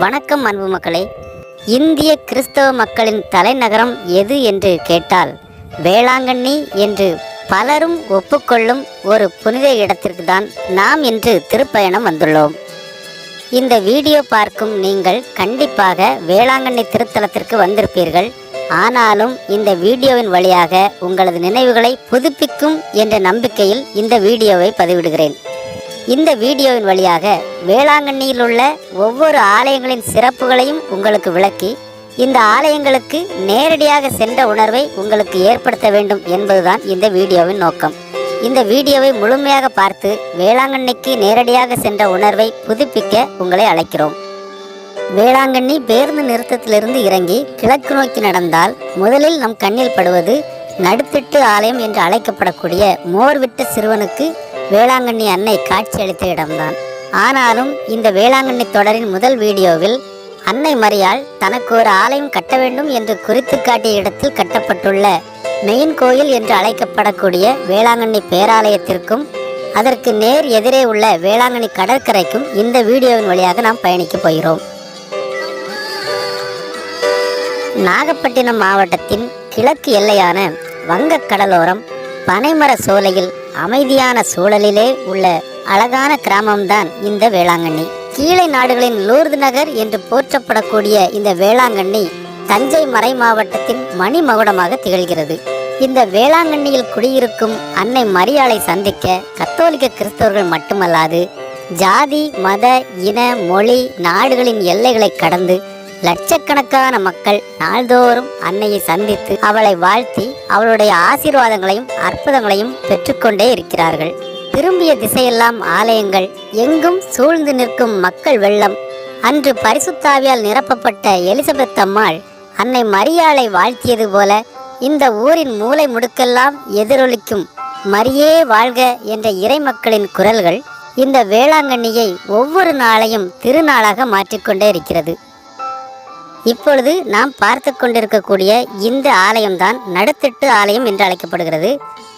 வணக்கம் அன்பு மக்களே. இந்திய கிறிஸ்தவ மக்களின் தலைநகரம் எது என்று கேட்டால் வேளாங்கண்ணி என்று பலரும் ஒப்புக்கொள்ளும் ஒரு புனித இடத்திற்கு தான் நாம் இன்று திருப்பயணம் வந்துள்ளோம். இந்த வீடியோ பார்க்கும் நீங்கள் கண்டிப்பாக வேளாங்கண்ணி திருத்தலத்திற்கு வந்திருப்பீர்கள். ஆனாலும் இந்த வீடியோவின் வழியாக உங்களது நினைவுகளை புதுப்பிக்கும் என்ற நம்பிக்கையில் இந்த வீடியோவை பதிவிடுகிறேன். இந்த வீடியோவின் வழியாக வேளாங்கண்ணியில் உள்ள ஒவ்வொரு ஆலயங்களின் சிறப்புகளையும் உங்களுக்கு விளக்கி இந்த ஆலயங்களுக்கு நேரடியாக சென்ற உணர்வை உங்களுக்கு ஏற்படுத்த வேண்டும் என்பதுதான் இந்த வீடியோவின் நோக்கம். இந்த வீடியோவை முழுமையாக பார்த்து வேளாங்கண்ணிக்கு நேரடியாக சென்ற உணர்வை புதுப்பிக்க உங்களை அழைக்கிறோம். வேளாங்கண்ணி பேருந்து நிறுத்தத்திலிருந்து இறங்கி கிழக்கு நோக்கி நடந்தால் முதலில் நம் கண்ணில் படுவது நடுத்திட்டு ஆலயம் என்று அழைக்கப்படக்கூடிய மோர்விட்ட சிறுவனுக்கு வேளாங்கண்ணி அன்னை காட்சியளித்த இடம்தான். ஆனாலும் இந்த வேளாங்கண்ணி தொடரின் முதல் வீடியோவில் அன்னை மரியாள் தனக்கு ஒரு ஆலயம் கட்ட வேண்டும் என்று குறித்து காட்டிய இடத்தில் கட்டப்பட்டுள்ள மெயின் கோயில் என்று அழைக்கப்படக்கூடிய வேளாங்கண்ணி பேராலயத்திற்கும் அதற்கு நேர் எதிரே உள்ள வேளாங்கண்ணி கடற்கரைக்கும் இந்த வீடியோவின் வழியாக நாம் பயணிக்கப் போகிறோம். நாகப்பட்டினம் மாவட்டத்தின் கிழக்கு எல்லையான வங்கக் கடலோரம் பனைமர சோலையில் அமைதியான சூழலிலே உள்ள அழகான கிராமம்தான் இந்த வேளாங்கண்ணி. கீழை நாடுகளின் லூர்து நகர் என்று போற்றப்படக்கூடிய இந்த வேளாங்கண்ணி தஞ்சை மறை மாவட்டத்தின் மணிமகுடமாக திகழ்கிறது. இந்த வேளாங்கண்ணியில் குடியிருக்கும் அன்னை மரியாளை சந்திக்க கத்தோலிக்க கிறிஸ்தவர்கள் மட்டுமல்லாது ஜாதி மத இன மொழி நாடுகளின் எல்லைகளை கடந்து லட்சக்கணக்கான மக்கள் நாள்தோறும் அன்னையை சந்தித்து அவளை வாழ்த்தி அவளுடைய ஆசீர்வாதங்களையும் அற்புதங்களையும் பெற்றுக்கொண்டே இருக்கிறார்கள். திரும்பிய திசையெல்லாம் ஆலயங்கள் எங்கும் சூழ்ந்து நிற்கும் மக்கள் வெள்ளம். அன்று பரிசுத்தாவியால் நிரப்பப்பட்ட எலிசபெத் அம்மாள் அன்னை மரியாளை வாழ்த்தியது போல இந்த ஊரின் மூலை முடுக்கெல்லாம் எதிரொலிக்கும். மரியே வாழ்க என்ற இறை மக்களின் குரல்கள் இந்த வேளாங்கண்ணியை ஒவ்வொரு நாளையும் திருநாளாக மாற்றிக்கொண்டே இருக்கிறது. இப்பொழுது நாம் பார்த்து கொண்டிருக்கக்கூடிய இந்த ஆலயம்தான் நடுத்திட்டு ஆலயம் என்று அழைக்கப்படுகிறது.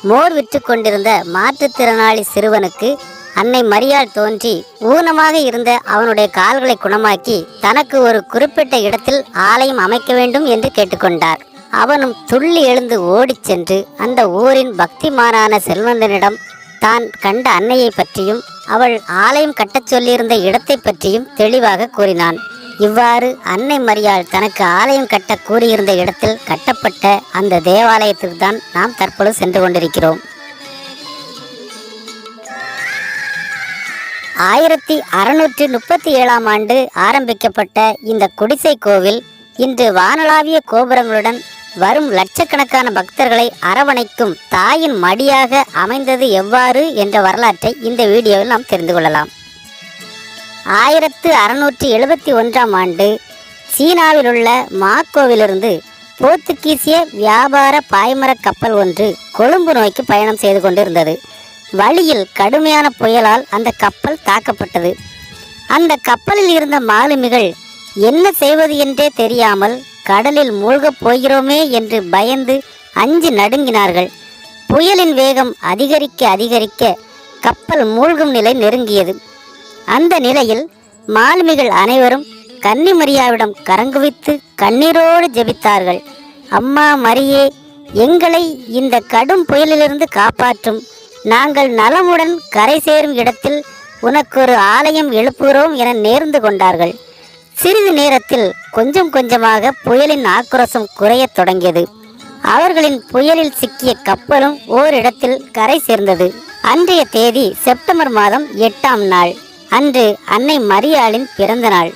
மோர் விற்று கொண்டிருந்த மாற்றுத்திறனாளி சிறுவனுக்கு அன்னை மரியாள் தோன்றி ஊனமாக இருந்த அவனுடைய கால்களை குணமாக்கி தனக்கு ஒரு குறிப்பிட்ட இடத்தில் ஆலயம் அமைக்க வேண்டும் என்று கேட்டுக்கொண்டார். அவனும் துள்ளி எழுந்து ஓடிச் சென்று அந்த ஊரின் பக்திமானான செல்வந்தனிடம் தான் கண்ட அன்னையை பற்றியும் அவள் ஆலயம் கட்டச் சொல்லியிருந்த இடத்தை பற்றியும் தெளிவாக கூறினான். இவ்வாறு அன்னை மரியாள் தனக்கு ஆலயம் கட்ட கூறியிருந்த இடத்தில் கட்டப்பட்ட அந்த தேவாலயத்துக்கு தான் நாம் தற்பொழுது சென்று கொண்டிருக்கிறோம். ஆயிரத்தி அறுநூற்றி முப்பத்தி ஏழாம் ஆண்டு ஆரம்பிக்கப்பட்ட இந்த குடிசை கோவில் இன்று வானளாவிய கோபுரங்களுடன் வரும் லட்சக்கணக்கான பக்தர்களை அரவணைக்கும் தாயின் மடியாக அமைந்தது எவ்வாறு என்ற வரலாற்றை இந்த வீடியோவில் நாம் தெரிந்து கொள்ளலாம். ஆயிரத்து அறுநூற்றி எழுபத்தி ஒன்றாம் ஆண்டு சீனாவில் உள்ள மாக்கோவிலிருந்து போர்த்துகீசிய வியாபார பாய்மரக் கப்பல் ஒன்று கொழும்பு நோக்கி பயணம் செய்து கொண்டிருந்தது. வழியில் கடுமையான புயலால் அந்த கப்பல் தாக்கப்பட்டது. அந்த கப்பலில் இருந்த மாலுமிகள் என்ன செய்வது என்றே தெரியாமல் கடலில் மூழ்கப் போகிறோமே என்று பயந்து அஞ்சு நடுங்கினார்கள். புயலின் வேகம் அதிகரிக்க அதிகரிக்க கப்பல் மூழ்கும் நிலை நெருங்கியது. அந்த நிலையில் மாலுமிகள் அனைவரும் கன்னிமரியாவிடம் கரங்குவித்து கண்ணீரோடு ஜெபித்தார்கள். அம்மா மரியே எங்களை இந்த கடும் புயலிலிருந்து காப்பாற்றும். நாங்கள் நலமுடன் கரை சேரும் இடத்தில் உனக்கு ஒரு ஆலயம் எழுப்புகிறோம் என நேர்ந்து கொண்டார்கள். சிறிது நேரத்தில் கொஞ்சம் கொஞ்சமாக புயலின் ஆக்ரோசம் குறையத் தொடங்கியது. அவர்களின் புயலில் சிக்கிய கப்பலும் ஓரிடத்தில் கரை சேர்ந்தது. அன்றைய தேதி செப்டம்பர் மாதம் எட்டாம் நாள். அன்று அன்னை மரியாளின் பிறந்த நாள்.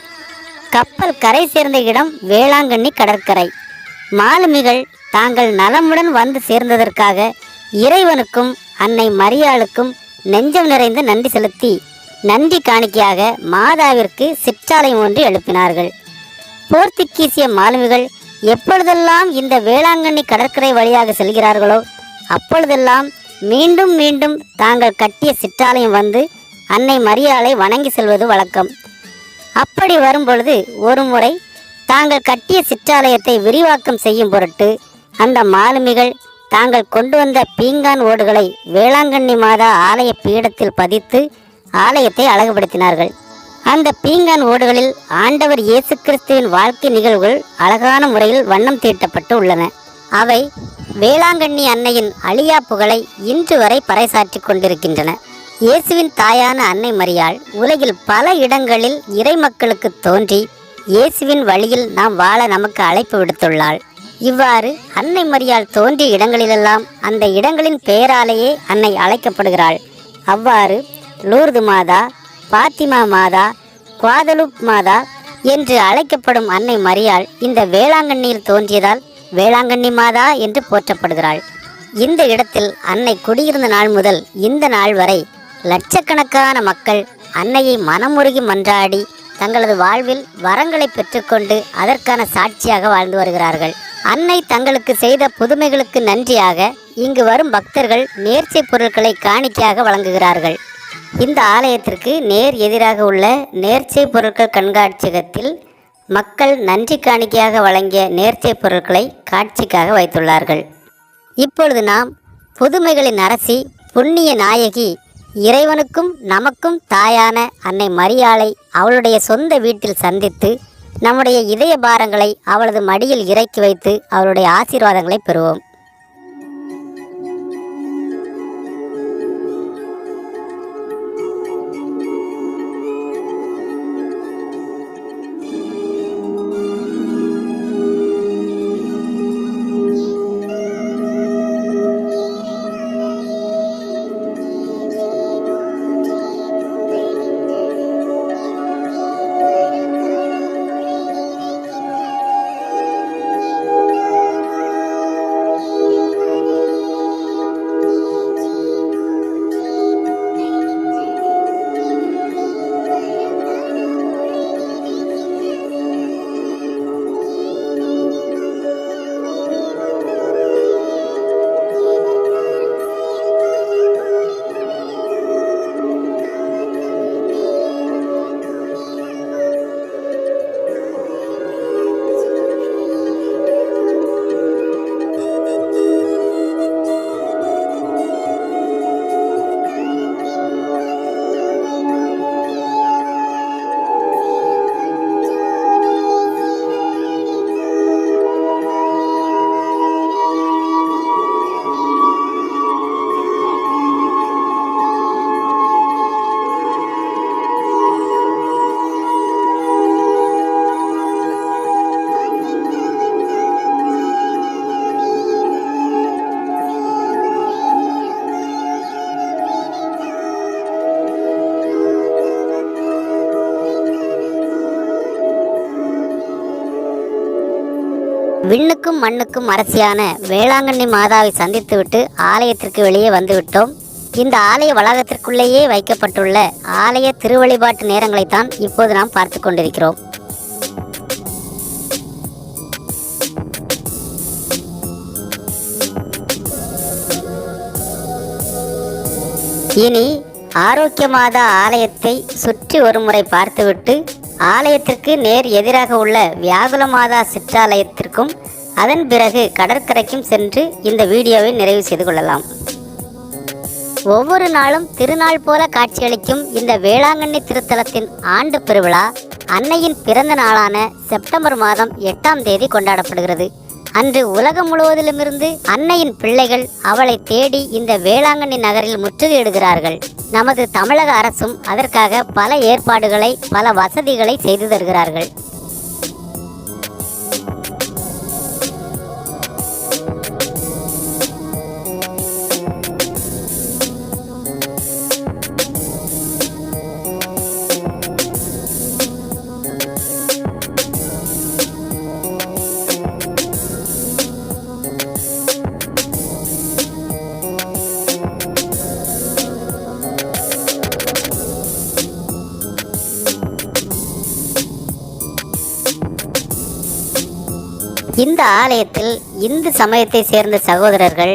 கப்பல் கரை சேர்ந்த இடம் வேளாங்கண்ணி கடற்கரை. மாலுமிகள் தாங்கள் நலமுடன் வந்து சேர்ந்ததற்காக இறைவனுக்கும் அன்னை மரியாளுக்கும் நெஞ்சம் நிறைந்து நன்றி செலுத்தி நன்றி காணிக்கையாக மாதாவிற்கு சிற்றாலயம் ஒன்று எழுப்பினார்கள். போர்த்துகீசிய மாலுமிகள் எப்பொழுதெல்லாம் இந்த வேளாங்கண்ணி கடற்கரை வழியாக செல்கிறார்களோ அப்பொழுதெல்லாம் மீண்டும் மீண்டும் தாங்கள் கட்டிய சிற்றாலயம் வந்து அன்னை மரியாளை வணங்கி செல்வது வழக்கம். அப்படி வரும்பொழுது ஒரு முறை தாங்கள் கட்டிய சிற்றாலயத்தை விரிவாக்கம் செய்யும் பொருட்டு அந்த மாலுமிகள் தாங்கள் கொண்டு வந்த பீங்கான் ஓடுகளை வேளாங்கண்ணி மாதா ஆலய பீடத்தில் பதித்து ஆலயத்தை அழகுபடுத்தினார்கள். அந்த பீங்கான் ஓடுகளில் ஆண்டவர் இயேசு கிறிஸ்துவின் வாழ்க்கை நிகழ்வுகள் அழகான முறையில் வண்ணம் தீட்டப்பட்டு உள்ளன. அவை வேளாங்கண்ணி அன்னையின் அழியா புகழை இன்று வரை பறைசாற்றிக் கொண்டிருக்கின்றன. இயேசுவின் தாயான அன்னை மரியாள் உலகில் பல இடங்களில் இறை மக்களுக்கு தோன்றி இயேசுவின் வழியில் நாம் வாழ நமக்கு அழைப்பு விடுத்துள்ளாள். இவ்வாறு அன்னை மரியாள் தோன்றிய இடங்களிலெல்லாம் அந்த இடங்களின் பெயராலேயே அன்னை அழைக்கப்படுகிறாள். அவ்வாறு லூர்து மாதா பாத்திமா மாதா குவாதலூப் மாதா என்று அழைக்கப்படும் அன்னை மரியாள் இந்த வேளாங்கண்ணியில் தோன்றியதால் வேளாங்கண்ணி மாதா என்று போற்றப்படுகிறாள். இந்த இடத்தில் அன்னை குடியிருந்த நாள் முதல் இந்த நாள் வரை லட்சக்கணக்கான மக்கள் அன்னையை மனமுருகி மன்றாடி தங்களது வாழ்வில் வரங்களை பெற்றுக்கொண்டு அதற்கான சாட்சியாக வாழ்ந்து வருகிறார்கள். அன்னை தங்களுக்கு செய்த புதுமைகளுக்கு நன்றியாக இங்கு வரும் பக்தர்கள் நேர்ச்சை பொருட்களை காணிக்கையாக வழங்குகிறார்கள். இந்த ஆலயத்திற்கு நேர் எதிராக உள்ள நேர்ச்சை பொருட்கள் கண்காட்சியகத்தில் மக்கள் நன்றி காணிக்கையாக வழங்கிய நேர்ச்சை பொருட்களை காட்சிக்காக வைத்துள்ளார்கள். இப்பொழுது நாம் புதுமைகளின் அரசி புண்ணிய நாயகி இறைவனுக்கும் நமக்கும் தாயான அன்னை மரியாளை அவளுடைய சொந்த வீட்டில் சந்தித்து நம்முடைய இதய பாரங்களை அவளது மடியில் இறக்கி வைத்து அவளுடைய ஆசீர்வாதங்களை பெறுவோம். விண்ணுக்கும் மண்ணுக்கும் அரசியான வேளாங்கண்ணி மாதாவை சந்தித்துவிட்டு ஆலயத்திற்கு வெளியே வந்துவிட்டோம். இந்த ஆலய வளாகத்திற்குள்ளேயே வைக்கப்பட்டுள்ள ஆலய திருவழிபாட்டு நேரங்களைத்தான் இப்போது நாம் பார்த்து கொண்டிருக்கிறோம். இனி ஆரோக்கியமாதா ஆலயத்தை சுற்றி ஒரு முறை பார்த்துவிட்டு ஆலயத்திற்கு நேர் எதிராக உள்ள வியாகுலமாதா சிற்றாலயத்திற்கும் அதன் பிறகு கடற்கரைக்கும் சென்று இந்த வீடியோவை நிறைவு செய்து கொள்ளலாம். ஒவ்வொரு நாளும் திருநாள் போல காட்சியளிக்கும் இந்த வேளாங்கண்ணி திருத்தலத்தின் ஆண்டு பெருவிழா அன்னையின் பிறந்த நாளான செப்டம்பர் மாதம் எட்டாம் தேதி கொண்டாடப்படுகிறது. அன்று உலகம் முழுவதிலுமிருந்து அன்னையின் பிள்ளைகள் அவளை தேடி இந்த வேளாங்கண்ணி நகரில் முற்றுகையிடுகிறார்கள். நமது தமிழக அரசும் அதற்காக பல ஏற்பாடுகளை பல வசதிகளை செய்து தருகிறார்கள். இந்த ஆலயத்தில் இந்து சமயத்தை சேர்ந்த சகோதரர்கள்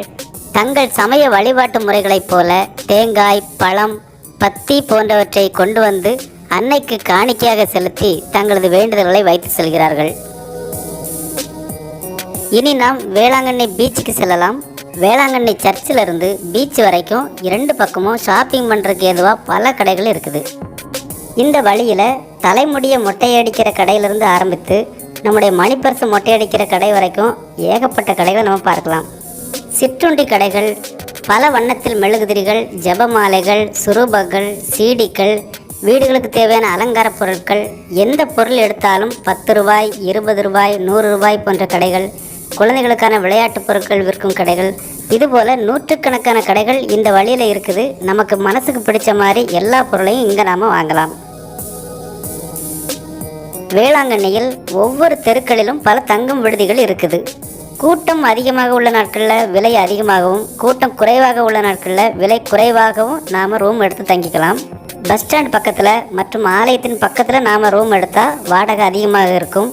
தங்கள் சமய வழிபாட்டு முறைகளைப் போல தேங்காய் பழம் பத்தி போன்றவற்றை கொண்டு வந்து அன்னைக்கு காணிக்கையாக செலுத்தி தங்களது வேண்டுதல்களை வைத்து செல்கிறார்கள். இனி நாம் வேளாங்கண்ணி பீச்சுக்கு செல்லலாம். வேளாங்கண்ணி சர்ச்சிலிருந்து பீச் வரைக்கும் இரண்டு பக்கமும் ஷாப்பிங் பண்ணுறதுக்கு ஏதுவாக பல கடைகள் இருக்குது. இந்த வழியில் தலைமுடியை மொட்டையடிக்கிற கடையிலிருந்து ஆரம்பித்து நம்முடைய மணிப்பரிசு மொட்டையடிக்கிற கடை வரைக்கும் ஏகப்பட்ட கடைகளை நம்ம பார்க்கலாம். சிற்றுண்டி கடைகள் பல வண்ணத்தில் மெழுகுதிரிகள் ஜபமாலைகள் சுரூபங்கள் சீடிகள் வீடுகளுக்கு தேவையான அலங்கார பொருட்கள் எந்த பொருள் எடுத்தாலும் பத்து ரூபாய் இருபது ரூபாய் நூறு ரூபாய் போன்ற கடைகள் குழந்தைகளுக்கான விளையாட்டு பொருட்கள் விற்கும் கடைகள் இதுபோல் நூற்றுக்கணக்கான கடைகள் இந்த வழியில் இருக்குது. நமக்கு மனசுக்கு பிடிச்ச மாதிரி எல்லா பொருளையும் இங்கே நாம் வாங்கலாம். வேளாங்கண்ணியில் ஒவ்வொரு தெருக்களிலும் பல தங்கும் விடுதிகள் இருக்குது. கூட்டம் அதிகமாக உள்ள நாட்களில் விலை அதிகமாகவும் கூட்டம் குறைவாக உள்ள நாட்களில் விலை குறைவாகவும் நாம் ரூம் எடுத்து தங்கிக்கலாம். பஸ் ஸ்டாண்ட் பக்கத்தில் மற்றும் ஆலயத்தின் பக்கத்தில் நாம் ரூம் எடுத்தால் வாடகை அதிகமாக இருக்கும்.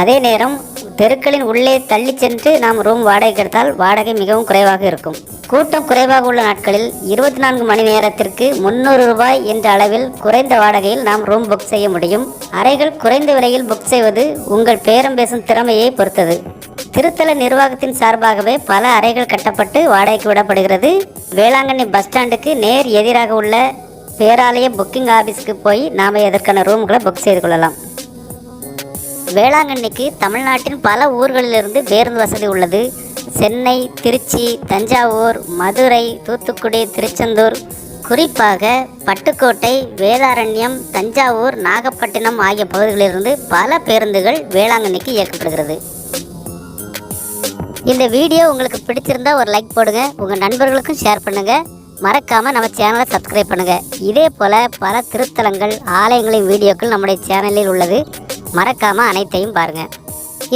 அதே நேரம் தெருக்களின் உள்ளே தள்ளி சென்று நாம் ரூம் வாடகைக்கு எடுத்தால் வாடகை மிகவும் குறைவாக இருக்கும். கூட்டம் குறைவாக உள்ள நாட்களில் இருபத்தி நான்கு மணி நேரத்திற்கு முந்நூறு ரூபாய் என்ற அளவில் குறைந்த வாடகையில் நாம் ரூம் புக் செய்ய முடியும். அறைகள் குறைந்த விலையில் புக் செய்வது உங்கள் பேரம் பேசும் திறமையை பொறுத்தது. திருத்தல நிர்வாகத்தின் சார்பாகவே பல அறைகள் கட்டப்பட்டு வாடகைக்கு விடப்படுகிறது. வேளாங்கண்ணி பஸ் ஸ்டாண்டுக்கு நேர் எதிராக உள்ள பேராலய புக்கிங் ஆஃபீஸ்க்கு போய் நாம் எதற்கான ரூம்களை புக் செய்து கொள்ளலாம். வேளாங்கண்ணிக்கு தமிழ்நாட்டின் பல ஊர்களிலிருந்து பேருந்து வசதி உள்ளது. சென்னை திருச்சி தஞ்சாவூர் மதுரை தூத்துக்குடி திருச்செந்தூர் குறிப்பாக பட்டுக்கோட்டை வேதாரண்யம் தஞ்சாவூர் நாகப்பட்டினம் ஆகிய பகுதிகளிலிருந்து பல பேருந்துகள் வேளாங்கண்ணிக்கு இயக்கப்படுகிறது. இந்த வீடியோ உங்களுக்கு பிடிச்சிருந்தா ஒரு லைக் போடுங்க உங்கள் நண்பர்களுக்கும் ஷேர் பண்ணுங்க. மறக்காமல் நம்ம சேனலை சப்ஸ்கிரைப் பண்ணுங்கள் இதே போல் பல திருத்தலங்கள் ஆலயங்களின் வீடியோக்கள் நம்முடைய சேனலில் உள்ளது. மறக்காம அனைத்தையும் பாருங்க.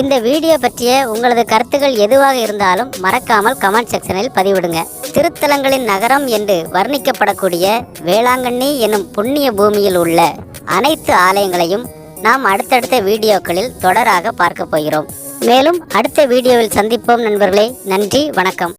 இந்த வீடியோ பற்றிய உங்களது கருத்துக்கள் எதுவாக இருந்தாலும் மறக்காமல் கமெண்ட் செக்ஷனில் பதிவிடுங்க. திருத்தலங்களின் நகரம் என்று வர்ணிக்கப்படக்கூடிய வேளாங்கண்ணி என்னும் புண்ணிய பூமியில் உள்ள அனைத்து ஆலயங்களையும் நாம் அடுத்தடுத்த வீடியோக்களில் தொடராக பார்க்க போகிறோம். மேலும் அடுத்த வீடியோவில் சந்திப்போம் நண்பர்களே. நன்றி வணக்கம்.